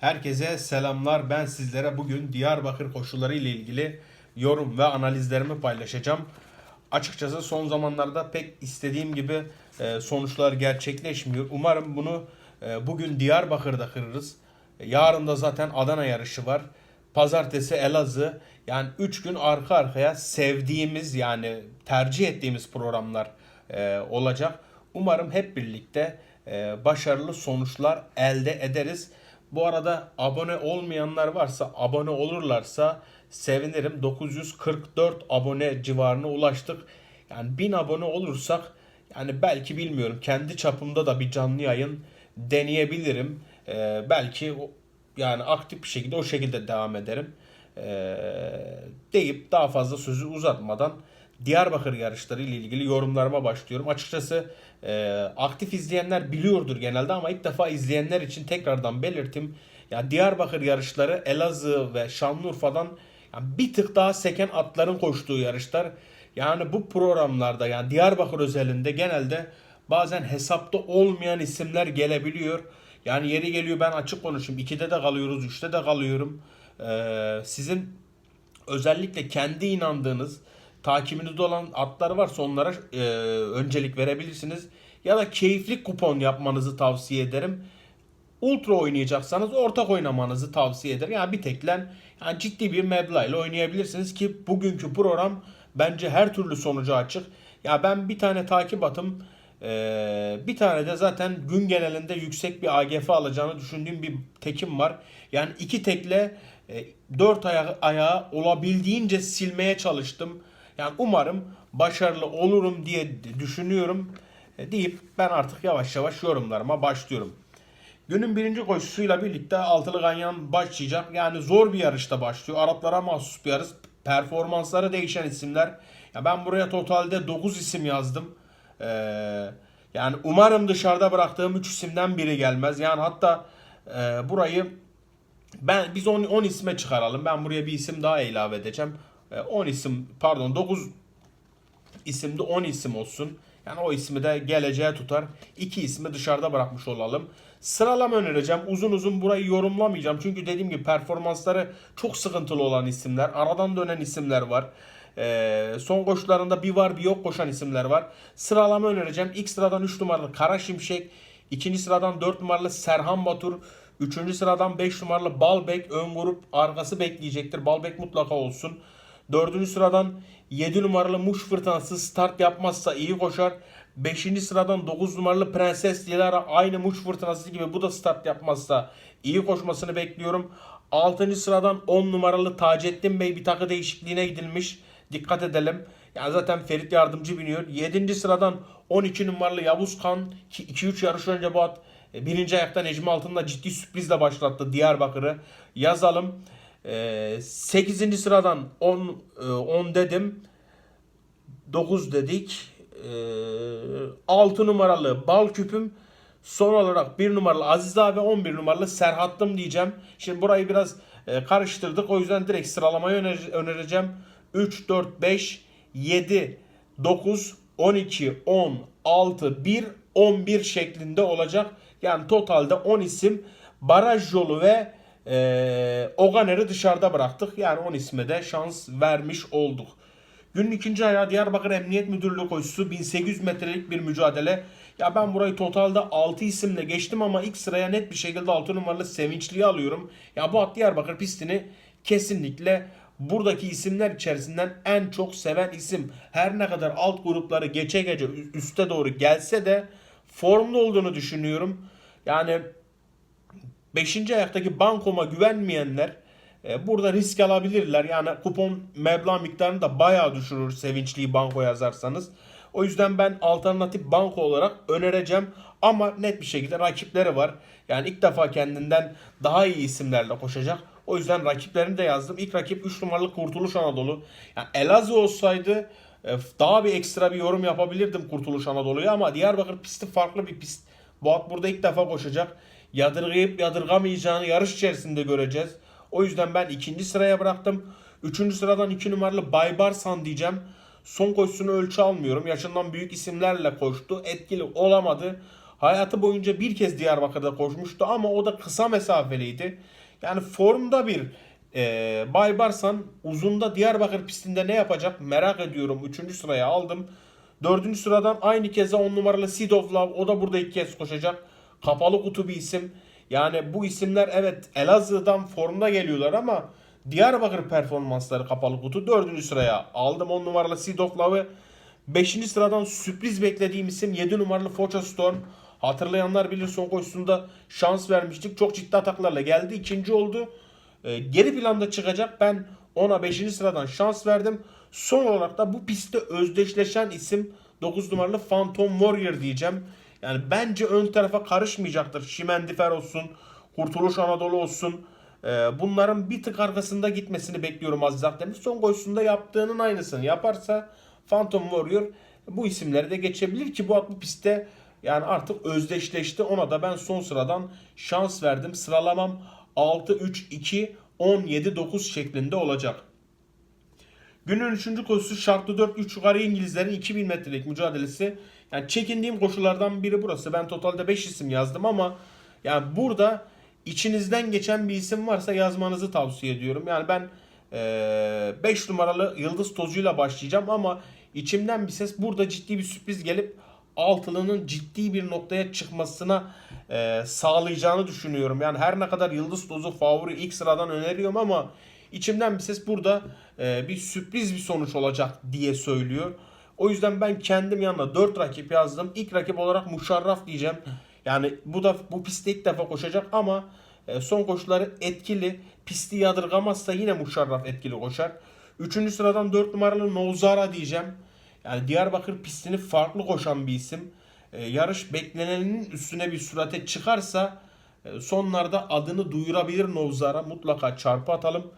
Herkese selamlar. Ben sizlere bugün Diyarbakır koşulları ile ilgili yorum ve analizlerimi paylaşacağım. Açıkçası son zamanlarda pek istediğim gibi e, sonuçlar gerçekleşmiyor. Umarım bunu e, bugün Diyarbakır'da kırırız. Yarın da zaten Adana yarışı var. Pazartesi Elazığ. Yani 3 gün arka arkaya sevdiğimiz yani tercih ettiğimiz programlar e, olacak. Umarım hep birlikte e, başarılı sonuçlar elde ederiz. Bu arada abone olmayanlar varsa abone olurlarsa sevinirim. 944 abone civarına ulaştık. Yani 1000 abone olursak yani belki bilmiyorum kendi çapımda da bir canlı yayın deneyebilirim. Ee, belki yani aktif bir şekilde o şekilde devam ederim. Ee, deyip daha fazla sözü uzatmadan Diyarbakır yarışları ile ilgili yorumlarıma başlıyorum. Açıkçası e, aktif izleyenler biliyordur genelde ama ilk defa izleyenler için tekrardan belirtim. Ya Diyarbakır yarışları Elazığ ve Şanlıurfa'dan yani bir tık daha seken atların koştuğu yarışlar. Yani bu programlarda yani Diyarbakır özelinde genelde bazen hesapta olmayan isimler gelebiliyor. Yani yeri geliyor ben açık konuşayım. 2'de de kalıyoruz, 3'te de kalıyorum. Ee, sizin özellikle kendi inandığınız takibinizde olan atlar varsa onlara e, öncelik verebilirsiniz. Ya da keyifli kupon yapmanızı tavsiye ederim. Ultra oynayacaksanız ortak oynamanızı tavsiye ederim. Yani bir teklen yani ciddi bir meblağ ile oynayabilirsiniz ki bugünkü program bence her türlü sonucu açık. Ya ben bir tane takip atım ee, bir tane de zaten gün genelinde yüksek bir AGF alacağını düşündüğüm bir tekim var. Yani iki tekle e, dört aya- ayağı olabildiğince silmeye çalıştım. Yani umarım başarılı olurum diye düşünüyorum. E, deyip ben artık yavaş yavaş yorumlarıma başlıyorum. Günün birinci koşusuyla birlikte altılı ganyan başlayacak. Yani zor bir yarışta başlıyor. Araplara mahsus bir yarış. Performansları değişen isimler. Ya ben buraya totalde 9 isim yazdım. Ee, yani umarım dışarıda bıraktığım 3 isimden biri gelmez. Yani hatta e, burayı ben biz 10 10 isme çıkaralım. Ben buraya bir isim daha ilave edeceğim. E, 10 isim pardon 9 isimde 10 isim olsun. Yani o ismi de geleceğe tutar. İki ismi dışarıda bırakmış olalım. Sıralama önereceğim. Uzun uzun burayı yorumlamayacağım. Çünkü dediğim gibi performansları çok sıkıntılı olan isimler. Aradan dönen isimler var. Ee, son koşularında bir var bir yok koşan isimler var. Sıralama önereceğim. İlk sıradan 3 numaralı Kara Şimşek. ikinci sıradan 4 numaralı Serhan Batur. Üçüncü sıradan 5 numaralı Balbek. Ön grup arkası bekleyecektir. Balbek mutlaka olsun. Dördüncü sıradan 7 numaralı Muş Fırtınası start yapmazsa iyi koşar. 5. sıradan 9 numaralı Prenses Dilara aynı Muş Fırtınası gibi bu da start yapmazsa iyi koşmasını bekliyorum. 6. sıradan 10 numaralı Taceddin Bey bir takı değişikliğine gidilmiş. Dikkat edelim. Yani zaten Ferit Yardımcı biniyor. 7. sıradan 12 numaralı Yavuz Kan ki 2-3 yarış önce bu at e, birinci ayakta Necmi Altın'la ciddi sürprizle başlattı Diyarbakır'ı. Yazalım. 8. sıradan 10 e, 10 dedim. 9 dedik. 6 numaralı Bal Küpüm. Son olarak 1 numaralı Aziz abi 11 numaralı Serhattım diyeceğim. Şimdi burayı biraz e, karıştırdık. O yüzden direkt sıralamayı öner- önereceğim. 3, 4, 5, 7, 9, 12, 10, 6, 1, 11 şeklinde olacak. Yani totalde 10 isim baraj yolu ve e, Oganer'i dışarıda bıraktık. Yani 10 isme de şans vermiş olduk. Günün ikinci ayağı Diyarbakır Emniyet Müdürlüğü koşusu 1800 metrelik bir mücadele. Ya ben burayı totalde 6 isimle geçtim ama ilk sıraya net bir şekilde 6 numaralı Sevinçli'yi alıyorum. Ya bu at Diyarbakır pistini kesinlikle buradaki isimler içerisinden en çok seven isim. Her ne kadar alt grupları geçe gece ü- üste doğru gelse de formda olduğunu düşünüyorum. Yani 5. ayaktaki bankoma güvenmeyenler e, burada risk alabilirler. Yani kupon meblağ miktarını da bayağı düşürür sevinçliyi banko yazarsanız. O yüzden ben alternatif banko olarak önereceğim. Ama net bir şekilde rakipleri var. Yani ilk defa kendinden daha iyi isimlerle koşacak. O yüzden rakiplerini de yazdım. İlk rakip 3 numaralı Kurtuluş Anadolu. Yani Elazığ olsaydı e, daha bir ekstra bir yorum yapabilirdim Kurtuluş Anadolu'ya ama Diyarbakır pisti farklı bir pist. Bu at burada ilk defa koşacak. Yadırgayıp yadırgamayacağını yarış içerisinde göreceğiz. O yüzden ben ikinci sıraya bıraktım. Üçüncü sıradan iki numaralı Baybarsan diyeceğim. Son koşusunu ölçü almıyorum. Yaşından büyük isimlerle koştu. Etkili olamadı. Hayatı boyunca bir kez Diyarbakır'da koşmuştu ama o da kısa mesafeliydi. Yani formda bir e, Baybarsan uzunda Diyarbakır pistinde ne yapacak merak ediyorum. Üçüncü sıraya aldım. Dördüncü sıradan aynı keza 10 numaralı Seed of Love. O da burada ilk kez koşacak. Kapalı kutu bir isim. Yani bu isimler evet Elazığ'dan formda geliyorlar ama Diyarbakır performansları kapalı kutu. Dördüncü sıraya aldım 10 numaralı Seed of Love'ı. Beşinci sıradan sürpriz beklediğim isim 7 numaralı Foça Storm. Hatırlayanlar bilir son koşusunda şans vermiştik. Çok ciddi ataklarla geldi. İkinci oldu. Ee, geri planda çıkacak. Ben ona 5. sıradan şans verdim. Son olarak da bu pistte özdeşleşen isim 9 numaralı Phantom Warrior diyeceğim. Yani bence ön tarafa karışmayacaktır. Şimendifer olsun, Kurtuluş Anadolu olsun. Ee, bunların bir tık arkasında gitmesini bekliyorum Aziz Akdemir. Son koşusunda yaptığının aynısını yaparsa Phantom Warrior bu isimleri de geçebilir ki bu at bu pistte yani artık özdeşleşti. Ona da ben son sıradan şans verdim. Sıralamam 6 3 2 17 9 şeklinde olacak. Günün 3. koşusu şartlı 4 3 yukarı İngilizlerin 2000 metrelik mücadelesi. Yani çekindiğim koşulardan biri burası. Ben totalde 5 isim yazdım ama yani burada içinizden geçen bir isim varsa yazmanızı tavsiye ediyorum. Yani ben 5 numaralı Yıldız Tozu'yla başlayacağım ama içimden bir ses burada ciddi bir sürpriz gelip altılının ciddi bir noktaya çıkmasına e, sağlayacağını düşünüyorum. Yani her ne kadar Yıldız Tozu favori ilk sıradan öneriyorum ama içimden bir ses burada e, bir sürpriz bir sonuç olacak diye söylüyor. O yüzden ben kendim yanına 4 rakip yazdım. İlk rakip olarak Muşarraf diyeceğim. Yani bu da bu pistte ilk defa koşacak ama e, son koşuları etkili. Pisti yadırgamazsa yine Muşarraf etkili koşar. Üçüncü sıradan 4 numaralı Nozara diyeceğim. Yani Diyarbakır pistini farklı koşan bir isim. E, yarış beklenenin üstüne bir sürate çıkarsa e, sonlarda adını duyurabilir Novzara. Mutlaka çarpı atalım.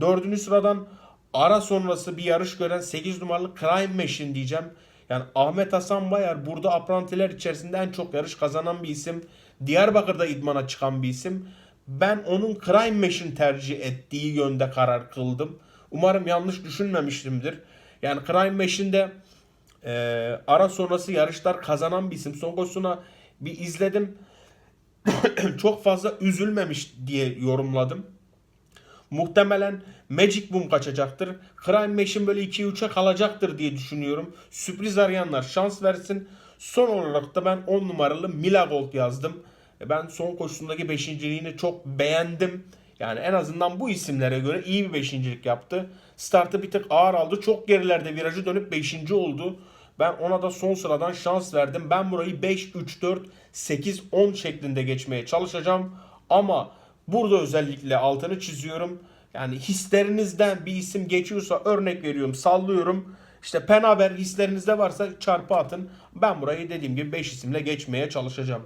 Dördüncü sıradan ara sonrası bir yarış gören 8 numaralı Crime Machine diyeceğim. Yani Ahmet Hasan Bayar burada aprantiler içerisinde en çok yarış kazanan bir isim. Diyarbakır'da idmana çıkan bir isim. Ben onun Crime Machine tercih ettiği yönde karar kıldım. Umarım yanlış düşünmemiştimdir. Yani Crime Machine'de e, ara sonrası yarışlar kazanan bir isim. Son koşusuna bir izledim. çok fazla üzülmemiş diye yorumladım. Muhtemelen Magic Boom kaçacaktır. Crime Machine böyle 2-3'e kalacaktır diye düşünüyorum. Sürpriz arayanlar şans versin. Son olarak da ben 10 numaralı Milagold yazdım. E, Ben son koşusundaki beşinciliğini çok beğendim. Yani en azından bu isimlere göre iyi bir beşincilik yaptı. Startı bir tık ağır aldı. Çok gerilerde virajı dönüp beşinci oldu. Ben ona da son sıradan şans verdim. Ben burayı 5, 3, 4, 8, 10 şeklinde geçmeye çalışacağım. Ama burada özellikle altını çiziyorum. Yani hislerinizden bir isim geçiyorsa örnek veriyorum sallıyorum. İşte Penaber hislerinizde varsa çarpı atın. Ben burayı dediğim gibi 5 isimle geçmeye çalışacağım.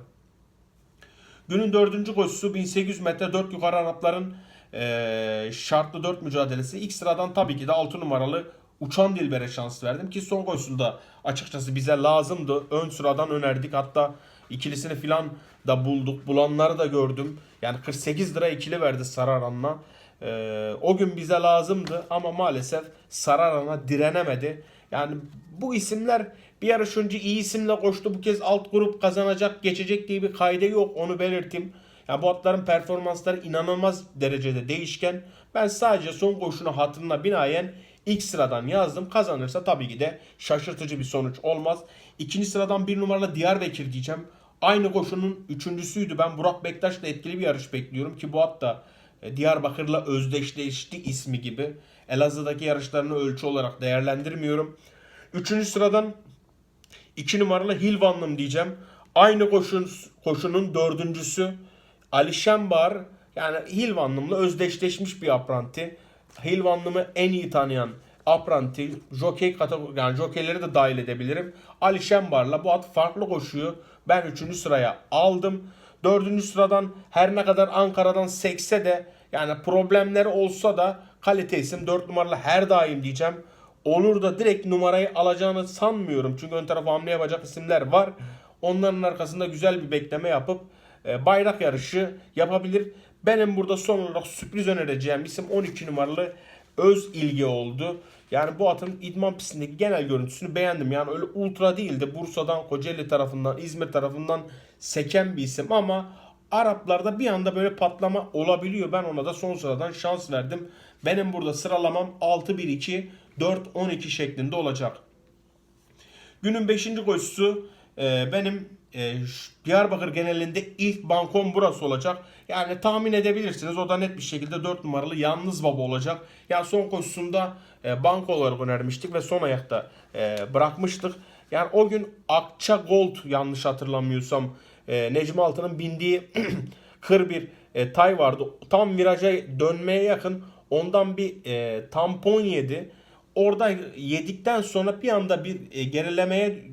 Günün dördüncü koşusu 1800 metre 4 yukarı Arapların eee, şartlı 4 mücadelesi. İlk sıradan tabii ki de 6 numaralı Uçan Dilber'e şans verdim ki son koşusunda açıkçası bize lazımdı. Ön sıradan önerdik hatta ikilisini filan da bulduk. Bulanları da gördüm. Yani 48 lira ikili verdi Sararan'la. Eee, o gün bize lazımdı ama maalesef Sararan'a direnemedi. Yani bu isimler bir yarış önce iyi isimle koştu. Bu kez alt grup kazanacak, geçecek diye bir kaydı yok. Onu belirteyim. Yani bu atların performansları inanılmaz derecede değişken. Ben sadece son koşunu hatırına binaen ilk sıradan yazdım. Kazanırsa tabii ki de şaşırtıcı bir sonuç olmaz. İkinci sıradan bir numaralı Diyarbakır diyeceğim. Aynı koşunun üçüncüsüydü. Ben Burak Bektaş'la etkili bir yarış bekliyorum ki bu at da e, Diyarbakır'la özdeşleşti ismi gibi. Elazığ'daki yarışlarını ölçü olarak değerlendirmiyorum. Üçüncü sıradan 2 numaralı Hilvanlım diyeceğim. Aynı koşun, koşunun dördüncüsü Ali Şembar. Yani Hilvanlım'la özdeşleşmiş bir apranti. Hilvanlım'ı en iyi tanıyan apranti. Jockey kategori, yani jockeyleri de dahil edebilirim. Ali Şembar'la bu at farklı koşuyor. Ben 3. sıraya aldım. 4. sıradan her ne kadar Ankara'dan sekse de yani problemleri olsa da kalite isim 4 numaralı her daim diyeceğim. Olur da direkt numarayı alacağını sanmıyorum. Çünkü ön tarafa hamle yapacak isimler var. Onların arkasında güzel bir bekleme yapıp e, bayrak yarışı yapabilir. Benim burada son olarak sürpriz önereceğim isim 12 numaralı öz ilgi oldu. Yani bu atın idman pistindeki genel görüntüsünü beğendim. Yani öyle ultra değildi. Bursa'dan, Kocaeli tarafından, İzmir tarafından seken bir isim ama Araplarda bir anda böyle patlama olabiliyor. Ben ona da son sıradan şans verdim. Benim burada sıralamam 6-1-2, 4-12 şeklinde olacak. Günün 5. koşusu e, benim e, Diyarbakır genelinde ilk bankom burası olacak. Yani tahmin edebilirsiniz. O da net bir şekilde 4 numaralı Yalnız Baba olacak. Yani son koşusunda e, banko olarak önermiştik ve son ayakta e, bırakmıştık. Yani o gün Akça Gold yanlış hatırlamıyorsam e, Necmi Altı'nın bindiği kır bir e, tay vardı. Tam viraja dönmeye yakın ondan bir e, tampon yedi. Orada yedikten sonra bir anda bir e, gerilemeye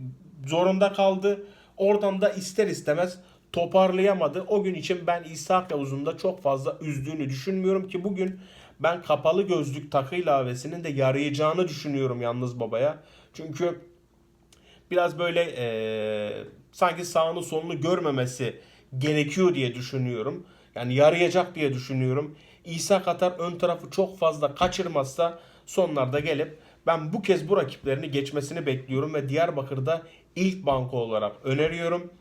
zorunda kaldı. Oradan da ister istemez toparlayamadı. O gün için ben İshak Yavuz'un da çok fazla üzdüğünü düşünmüyorum ki bugün ben kapalı gözlük takı ilavesinin de yarayacağını düşünüyorum yalnız babaya. Çünkü biraz böyle e, sanki sağını solunu görmemesi gerekiyor diye düşünüyorum. Yani yarayacak diye düşünüyorum. İsa Katar ön tarafı çok fazla kaçırmazsa sonlarda gelip ben bu kez bu rakiplerini geçmesini bekliyorum ve Diyarbakır'da ilk banko olarak öneriyorum.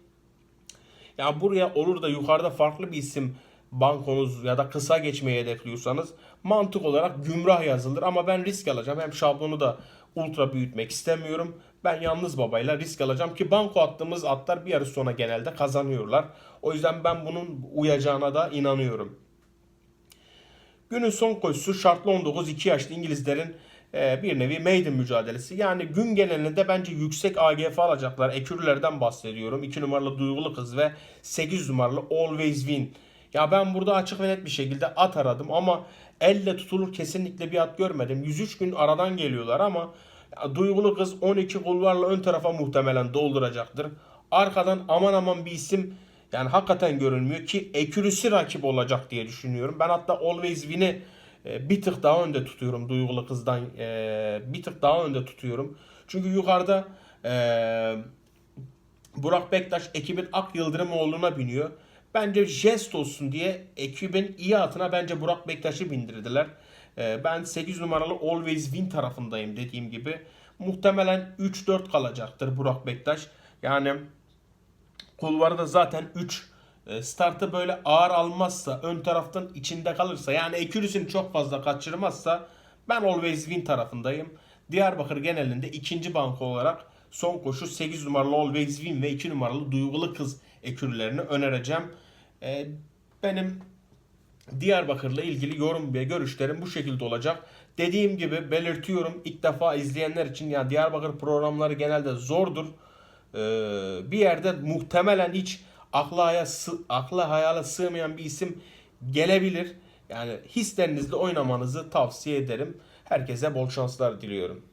Ya buraya olur da yukarıda farklı bir isim bankonuz ya da kısa geçmeyi hedefliyorsanız mantık olarak gümrah yazılır ama ben risk alacağım. Hem şablonu da ultra büyütmek istemiyorum. Ben yalnız babayla risk alacağım ki banko attığımız atlar bir yarış sonra genelde kazanıyorlar. O yüzden ben bunun uyacağına da inanıyorum. Günün son koşusu şartlı 19 2 yaşlı İngilizlerin bir nevi maiden mücadelesi. Yani gün genelinde bence yüksek AGF alacaklar. Ekürülerden bahsediyorum. 2 numaralı Duygulu Kız ve 8 numaralı Always Win. Ya ben burada açık ve net bir şekilde at aradım ama elle tutulur kesinlikle bir at görmedim. 103 gün aradan geliyorlar ama Duygulu Kız 12 kulvarla ön tarafa muhtemelen dolduracaktır. Arkadan aman aman bir isim yani hakikaten görünmüyor ki ekürüsü rakip olacak diye düşünüyorum. Ben hatta Always Win'i bir tık daha önde tutuyorum Duygulu Kız'dan. e, Bir tık daha önde tutuyorum. Çünkü yukarıda e, Burak Bektaş ekibin Ak Yıldırımoğlu'na biniyor. Bence jest olsun diye ekibin iyi atına bence Burak Bektaş'ı bindirdiler. E, Ben 8 numaralı Always Win tarafındayım dediğim gibi. Muhtemelen 3-4 kalacaktır Burak Bektaş. Yani kulvarı da zaten 3 startı böyle ağır almazsa ön taraftan içinde kalırsa yani ekürüsünü çok fazla kaçırmazsa ben always win tarafındayım. Diyarbakır genelinde ikinci banko olarak son koşu 8 numaralı always win ve 2 numaralı duygulu kız ekürülerini önereceğim. E, benim Diyarbakır'la ilgili yorum ve görüşlerim bu şekilde olacak. Dediğim gibi belirtiyorum ilk defa izleyenler için ya Diyarbakır programları genelde zordur. Ee, bir yerde muhtemelen hiç akla, haya, akla hayala sığmayan bir isim gelebilir. Yani hislerinizle oynamanızı tavsiye ederim. Herkese bol şanslar diliyorum.